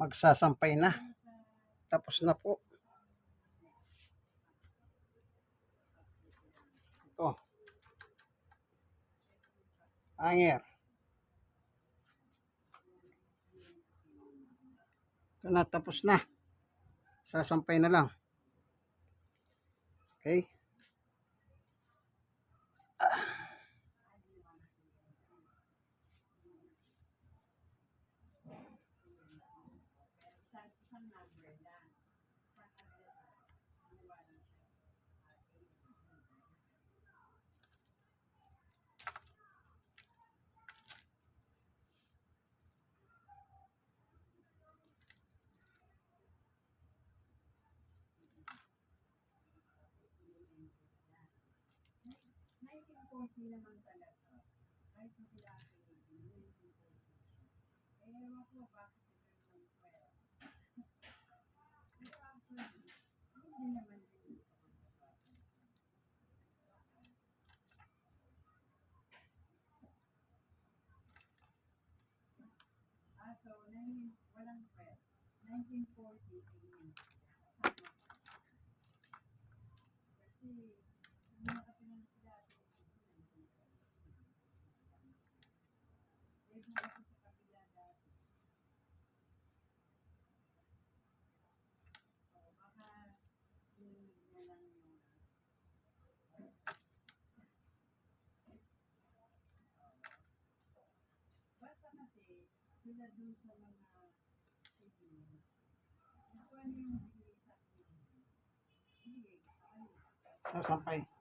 magsasampay na. Tapos na po. Ito. Anger. Ito na, tapos na. Sasampay na lang. Okay. konti naman talaga. Kahit na sila ako, hindi ko po. Eh, ewan ko bakit ito yung pwera. Pero actually, hindi naman din ito. Ah, so, nine, walang pwera. 1940, 1940. mula dun sa mga siblings. Nakuha niyo yung binili sa sa. Sa sampay.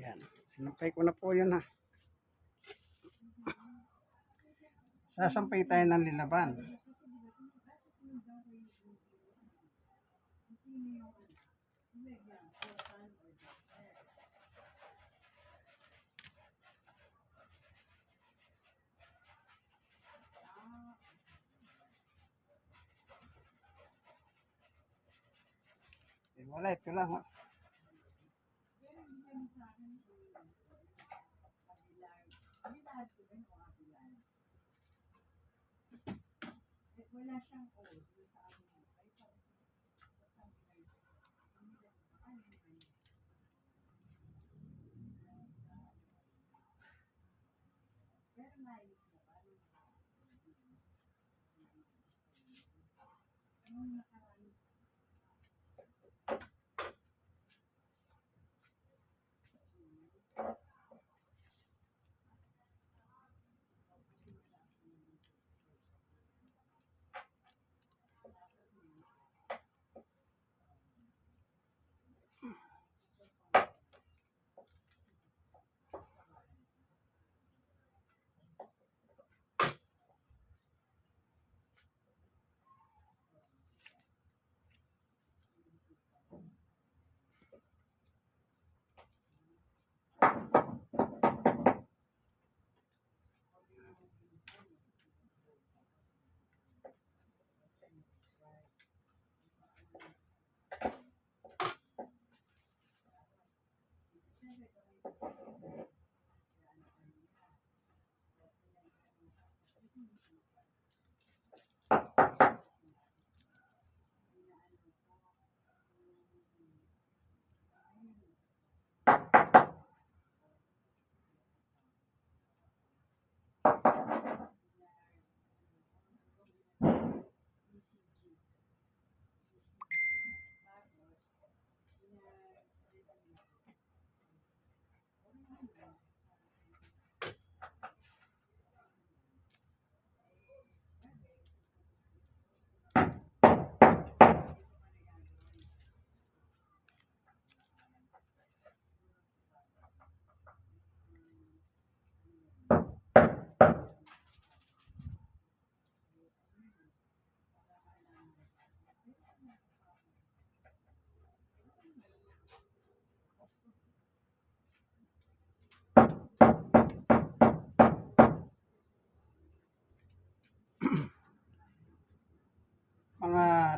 Yan. Sinukay ko na po yun ha. Sasampay tayo ng lilaban. pala, ito lang. Ha? Wala siyang old sa amin. Pero naayos na ba? Ano na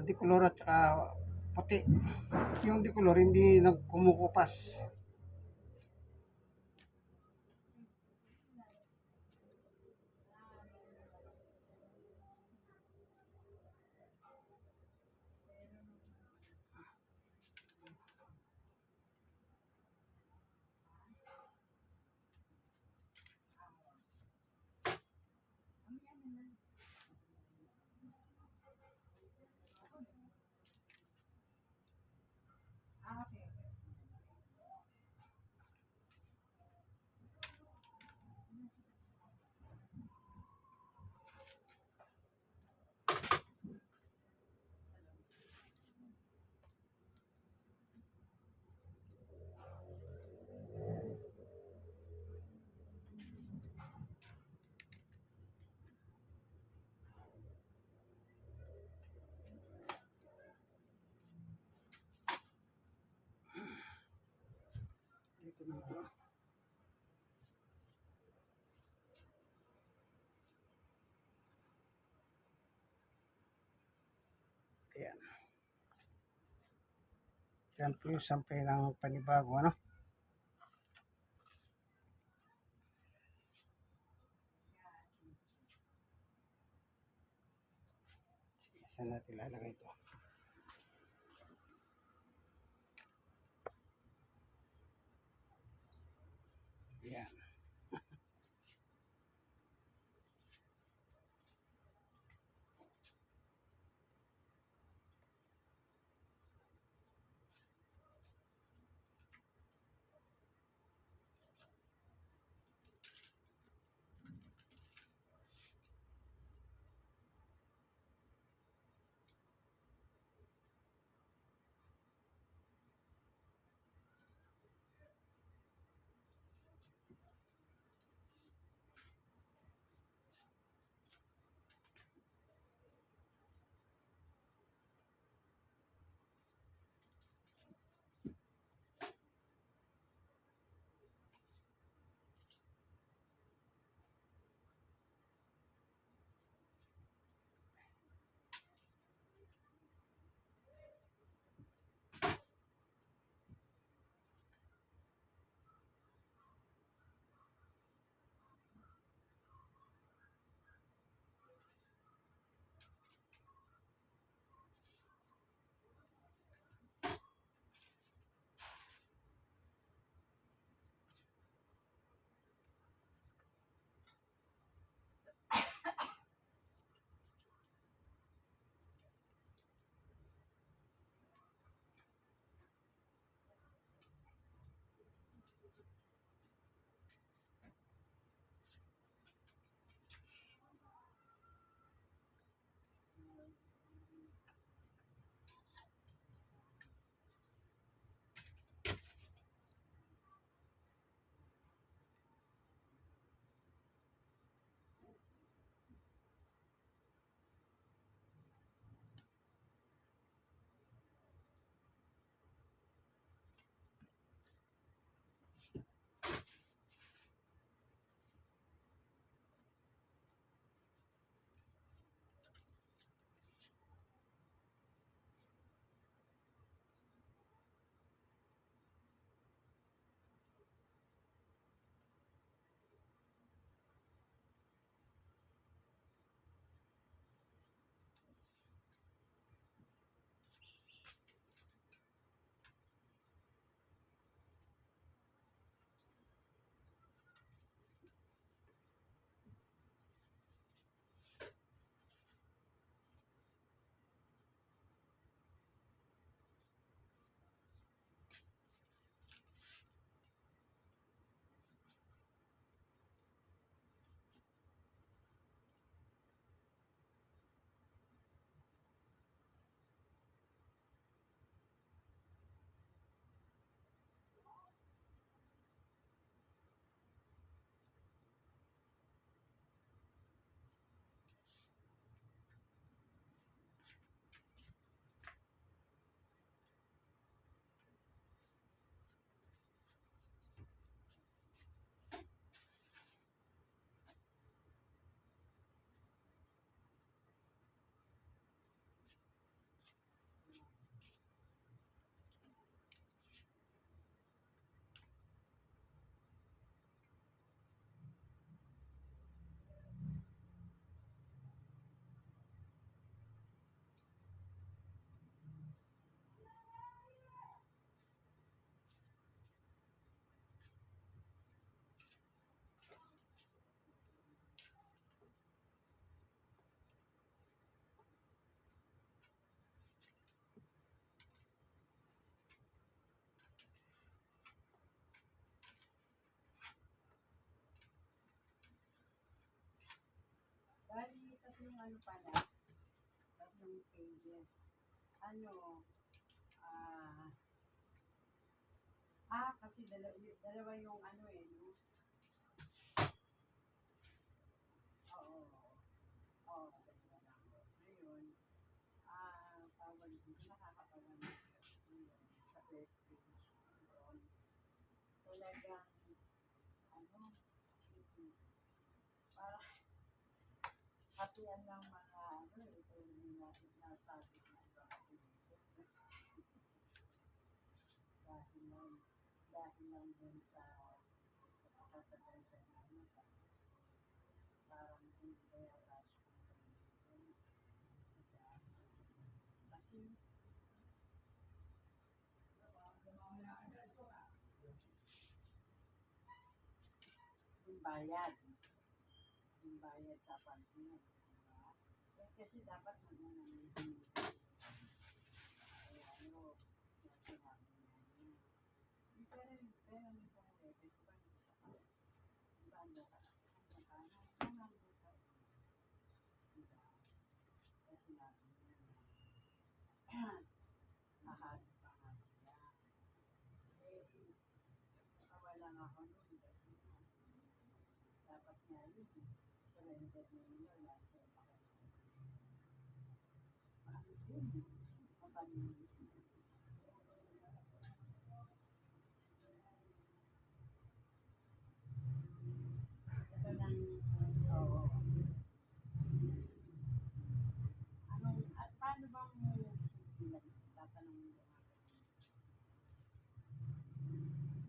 decolor at saka puti. Yung decolor hindi nagkumukupas. Dito na ako. Ayan. Yan po yung sampay ng panibago, ano? Saan natin lalagay ito? Yung ano pala, tatlong pages. Ano, ah, ah, kasi dalawa, dalawa yung ano eh, no? Oo, oo. Ngayon, ah, tawag dito, nakakatawa na yun sa first page. Talagang, ano, mm, para hatian ng mga ano, ito yung natin nasabi na. Dahil lang, dahil lang dun sa kapakasalan siya na ano, parang hindi kaya rush. Diba? Kasi, yung bayad, yung bayad sa pagkain. Diba? Eh, kasi dapat mag-una ng Kaya ano, sinasabi niya yun. Yung pera, yung pera ng pangwebes, diba hindi sa kanya? Diba ano ka? Ano ka? Ano ano ka? Diba? Kasi sinabi niya na mahal pa nga sila. Eh, nakawala nga ako nun kasi dapat nga yun, surrender na nila wala sa Paano yun? Paano yun? Ito lang, oo. Anong, at paano bang sigilan? Tatanong mo nga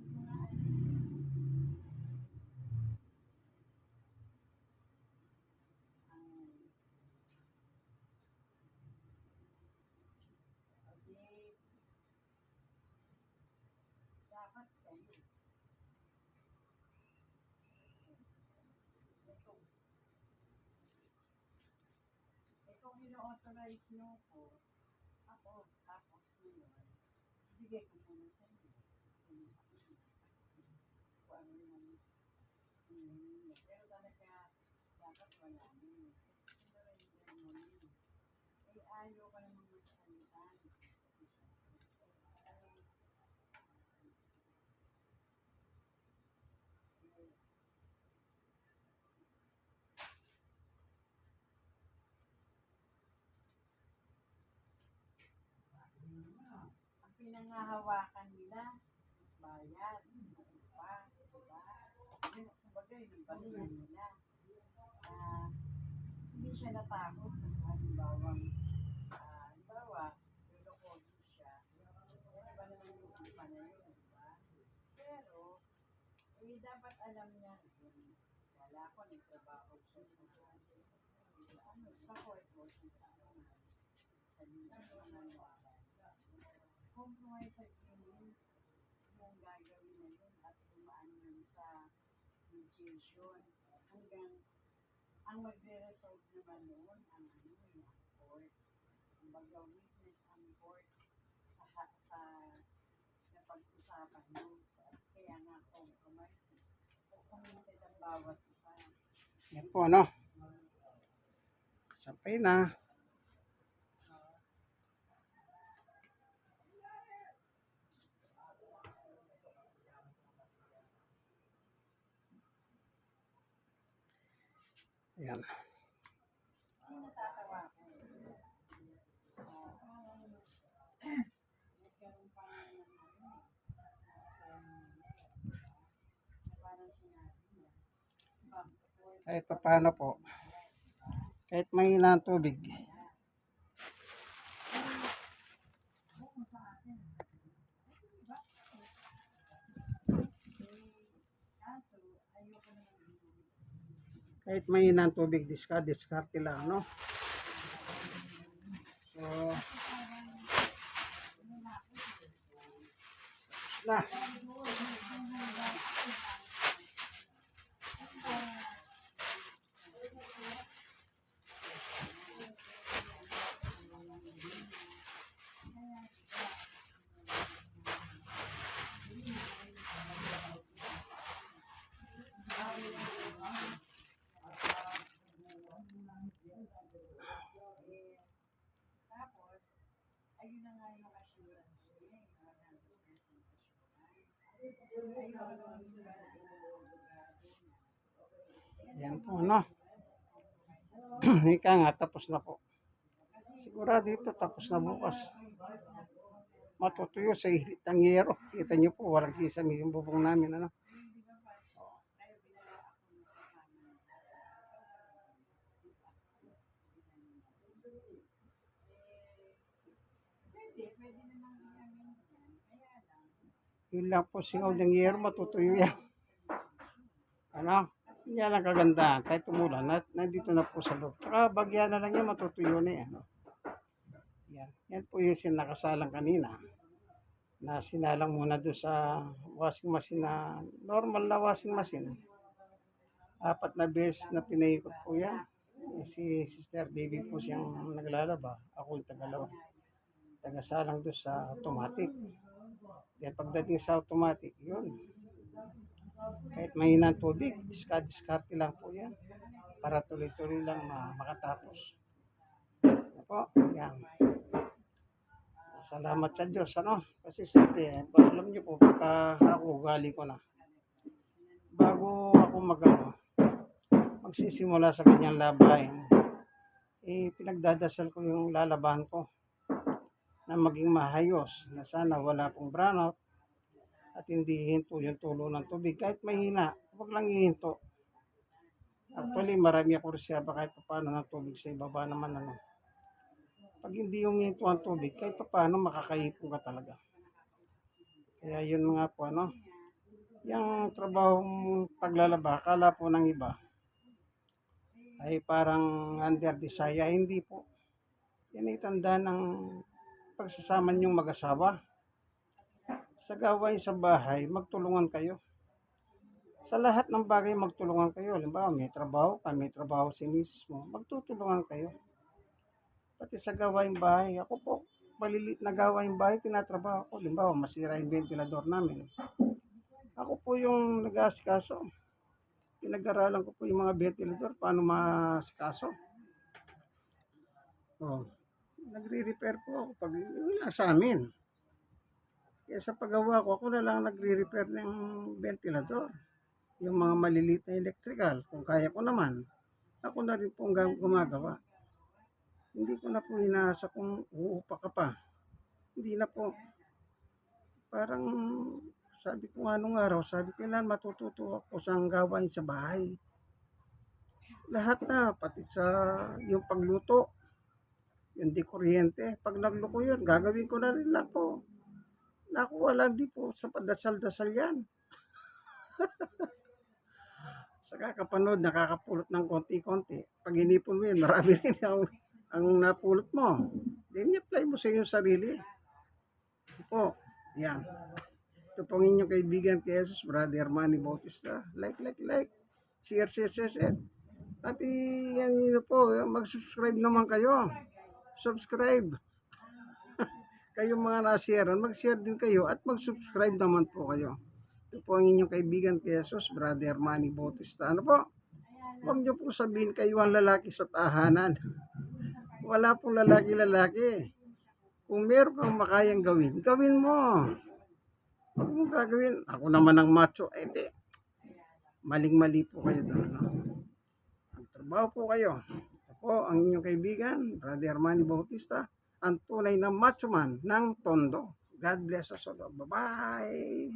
Hindi nga alam. Ang Okay. Dapat kayo. Ito. Ito ino-authorize nyo po. Ako, tapos ngayon, ibigay ko muna sa inyo. Kung sa inyo. Kung ano yung mm, pero talaga dapat wala na yun. Kasi sinurrender mo na yun. Eh, ayaw ka namang ang pinangahawakan nila, bayad, upa, diba? Yun, kumbaga, ang basihan nila. Ah, hindi siya natakot halimbawa, ah, halimbawa, lulukohin siya. Iba naman yung upa na yun, diba? Pero, eh, dapat alam niya, wala ko, nagtrabaho siya sa, ano, sa court sa ano, sa sa mga compromise agreement yung gagawin na yun at dumaan yun sa mediation hanggang ang magre-resolve naman noon ang ano eh, ang court. Kumbaga witness ang court sa sa napag-usapan yun. Sa, kaya nga compromise. Eh. So, committed ang bawat isa. Yan po, ano? Sampay na. Yan. Hindi natatawa ko. Ah, nagkaroon pa nga ng ano eh, um, parang sinabi niya, back to court, Kahit pa paano po. Kahit mahina ang tubig. Oo, sa akin. Diba? Eh, kaso, ayoko naman inuwi. Kahit mahina ang tubig, discard, discard lang, no? So, na. Yan po, ano. Ika nga, tapos na po. Sigurado dito, tapos na bukas. Matutuyo sa init ng yero. Kita nyo po, walang kisame yung bubong namin, ano. Pwede, pwede namang i-amend yan. Kaya lang, Yun lang po, singaw ng yero, matutuyo yan. Ano? Yan lang kagandahan. Kahit umulan, na, nandito na po sa loob. Tsaka bagya na lang yan, matutuyo na yan. Yan. Yan po yung sinakasalang kanina. Na sinalang muna doon sa washing machine na normal na washing machine. Apat na beses na pinaikot po yan. Eh, Si Sister Baby po siyang naglalaba. Ako yung tagalawa. Tagasalang doon sa automatic. Then pagdating sa automatic, yun. Kahit mahina ang tubig, discard-discard lang po yan. Para tuloy-tuloy lang ma- makatapos. Ano po, yan. Salamat sa Diyos, ano? Kasi eh, alam niyo po, pagka ako ugali ko na, bago ako mag, ano, magsisimula sa kanyang labahin, eh, pinagdadasal ko yung lalabahan ko na maging mahayos, na sana wala pong brownout, at hindi hinto yung tulo ng tubig. Kahit mahina, huwag lang ihinto. Actually, marami ako reserva kahit pa paano ng tubig sa ibaba naman. Ano. Pag hindi yung hinto ang tubig, kahit pa paano makakaipon ka talaga. Kaya yun nga po, ano. Yung trabaho paglalaba, akala po ng iba, ay parang under desire. Hindi po. Yan ay tanda ng pagsasama niyong mag-asawa sa gawain sa bahay, magtulungan kayo. Sa lahat ng bagay, magtulungan kayo. Halimbawa, may trabaho ka, may trabaho si misis mo, magtutulungan kayo. Pati sa gawain bahay, ako po, malilit na gawain bahay, tinatrabaho ko. Halimbawa, masira yung ventilador namin. Ako po yung nag-aasikaso. Pinag-aralan ko po yung mga ventilador, paano masikaso. Oh, nagre-repair po ako pag wala sa amin. Kaya sa paggawa ko, ako na lang nagre-repair ng ventilador. Yung mga maliliit na electrical, kung kaya ko naman, ako na rin po ang gumagawa. Hindi ko na po inaasa kung uupa ka pa. Hindi na po. Parang sabi ko nga nung araw, sabi ko kailan matututo ako sa gawain sa bahay. Lahat na, pati sa yung pagluto, yung di kuryente. Pag nagluko yun, gagawin ko na rin lang po. Naku, wala di po sa padasal-dasal yan. sa kakapanood, nakakapulot ng konti-konti. Pag inipon mo yun, marami rin ang, ang napulot mo. Then, apply mo sa iyong sarili. Po, yan. Ito pong inyong kaibigan kay Jesus, Brother Manny Bautista. Like, like, like. Share, share, share, share. At i- yan nyo po, mag-subscribe naman kayo. Subscribe kayong mga na-share, mag-share din kayo at mag-subscribe naman po kayo. Ito po ang inyong kaibigan kay Jesus, Brother Manny Bautista. Ano po? Huwag niyo po sabihin kayo ang lalaki sa tahanan. Wala pong lalaki-lalaki. Kung meron kang makayang gawin, gawin mo. Huwag mo gagawin. Ako naman ang macho. Eh, di. Maling-mali po kayo doon. Ano? Ang trabaho po kayo. Po ang inyong kaibigan, Brother Manny Bautista ang tunay na macho man ng Tondo. God bless us all. Bye-bye!